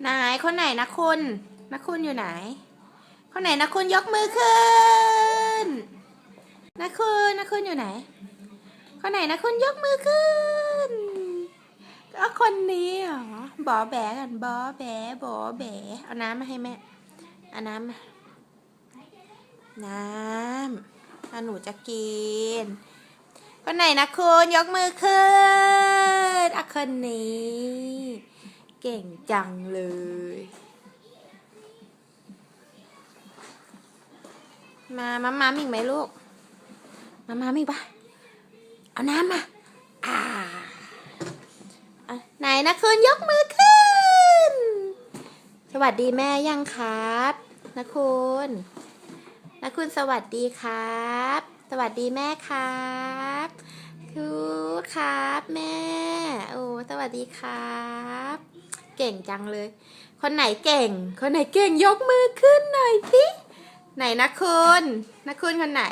ไหนคนไหนนะคุณนะคุณอยู่ไหน คนไหนนะคุณยกมือขึ้นนะคุณนะคุณอยู่ไหน คนไหนนะคุณยกมือขึ้นก็คนนี้เหรอบอแบกันบอแบบอแบเอาน้ำมาให้แม่เอาน้ำมาน้ำอาหนูจะกิน คนไหนนะคุณยกมือขึ้นอะคนนี้ เก่งจังเลย มามามามีอีกไหมลูก มามามีอีกปะเอาน้ำมา อ่าไหนนะคุณยกมือขึ้น สวัสดีแม่ยังครับนะคุณนะคุณสวัสดีครับ สวัสดีแม่ครับคูครับแม่ โอ้ สวัสดีครับ เก่งจังเลย คนไหนเก่ง คนไหนเก่งยกมือขึ้นหน่อยสิไหนนะคุณนะคุณคนไหน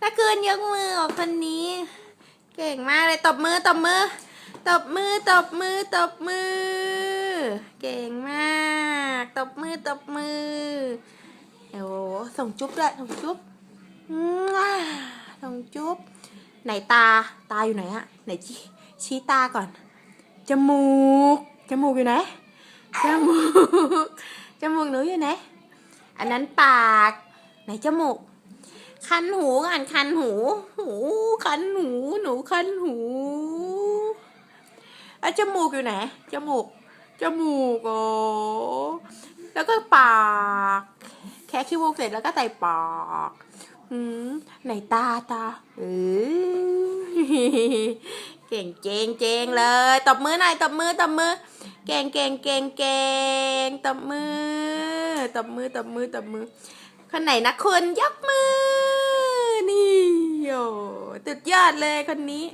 นะคุณยกมือออกคนนี้ เก่งมากเลยตบมือตบมือ ตบมือตบมือตบมือ เก่งมาก ตบมือตบมือโอ้โหส่งจุ๊บด้วยส่งจุ๊บมาส่งจุ๊บไหนตาตาอยู่ไหนอะไหนชี้ชี้ตาก่อนจมูกจมูกอยู่ไหน จมูก จมูกหนูอยู่ไหน อันนั้นปาก ไหนจมูก คันหูอ่านคันหู หูคันหู หนูคันหูอะจมูกอยู่ไหน จมูก จมูกโอ้แล้วก็ปาก แค่ขี้มูกเสร็จแล้วก็ใส่ปากหืมไหนตาตาเออเก่งเจงเจงเลย ตบมือหน่อย ตบมือ ตบมือ เก่งเก่งเก่งเก่งตบมือตบมือตบมือตบมือคนไหนนะคุณยกมือ นี่โอ้ตุดยอดเลยคนนี้